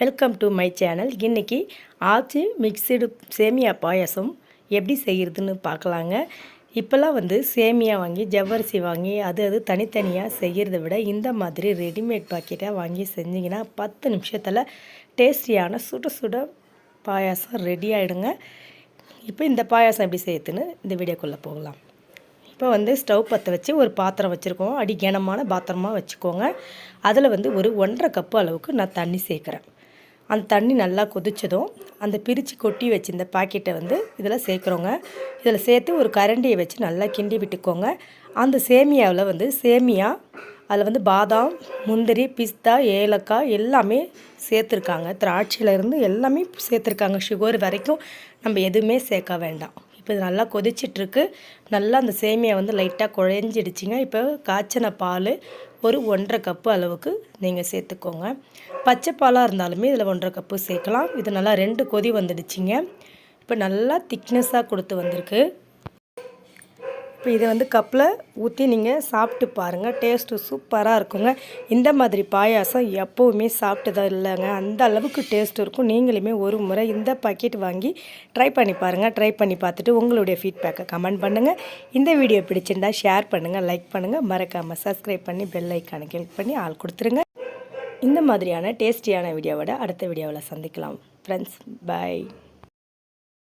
Welcome to my channel இன்றைக்கி ஆச்சி mixed சேமியா பாயாசம் எப்படி செய்கிறதுன்னு பார்க்கலாங்க. இப்போல்லாம் வந்து சேமியா வாங்கி ஜவ்வரிசி வாங்கி அது அது தனித்தனியாக செய்கிறத விட இந்த மாதிரி ரெடிமேட் பாக்கெட்டாக வாங்கி செஞ்சிங்கன்னா பத்து நிமிஷத்தில் டேஸ்டியான சுட சுட பாயாசம் ரெடி ஆகிடுங்க இப்போ இந்த பாயாசம் எப்படி செய்யுதுன்னு இந்த வீடியோக்குள்ளே போகலாம். இப்போ வந்து ஸ்டவ் பற்ற வச்சு ஒரு பாத்திரம் வச்சுருக்கோம். அடி கனமான பாத்திரமாக வச்சுக்கோங்க. அதில் வந்து ஒரு ஒன்றரை கப்பு அளவுக்கு நான் தண்ணி சேர்க்குறேன். அந்த தண்ணி நல்லா கொதிச்சதும் அந்த பிரித்து கொட்டி வச்சிருந்த பாக்கெட்டை வந்து இதில் சேர்க்குறோங்க. இதில் சேர்த்து ஒரு கரண்டியை வச்சு நல்லா கிண்டி விட்டுக்கோங்க. அந்த சேமியாவில் வந்து சேமியா அதில் வந்து பாதாம் முந்திரி பிஸ்தா ஏலக்காய் எல்லாமே சேர்த்துருக்காங்க. திராட்சையிலேருந்து எல்லாமே சேர்த்துருக்காங்க. சுகர் வரைக்கும் நம்ம எதுவுமே சேர்க்க வேண்டாம். இப்போ இது நல்லா கொதிச்சிட்ருக்கு. நல்லா அந்த சேமியா வந்து லைட்டாக குழஞ்சிடுச்சிங்க. இப்போ காய்ச்சின பால் ஒரு ஒன்றரை கப்பு அளவுக்கு நீங்கள் சேர்த்துக்கோங்க. பச்சை பாலாக இருந்தாலுமே இதில் ஒன்றரை கப்பு சேர்க்கலாம். இது நல்லா ரெண்டு கொதி வந்துடுச்சிங்க. இப்போ நல்லா திக்னஸாக கொடுத்து வந்திருக்கு. இப்போ இதை வந்து கப்பில் ஊற்றி நீங்கள் சாப்பிட்டு பாருங்கள். டேஸ்ட்டு சூப்பராக இருக்குங்க. இந்த மாதிரி பாயாசம் எப்போவுமே சாப்பிட்டதாக இல்லைங்க. அந்த அளவுக்கு டேஸ்ட் இருக்கும். நீங்களுமே ஒரு முறை இந்த பாக்கெட் வாங்கி ட்ரை பண்ணி பாருங்கள். ட்ரை பண்ணி பார்த்துட்டு உங்களுடைய ஃபீட்பேக்கை கமெண்ட் பண்ணுங்கள். இந்த வீடியோ பிடிச்சிருந்தா ஷேர் பண்ணுங்கள் லைக் பண்ணுங்கள். மறக்காமல் சப்ஸ்கிரைப் பண்ணி பெல் ஐக்கானை கிளிக் பண்ணி ஆள் கொடுத்துருங்க. இந்த மாதிரியான டேஸ்டியான வீடியோவோட அடுத்த வீடியோவில் சந்திக்கலாம். Friends bye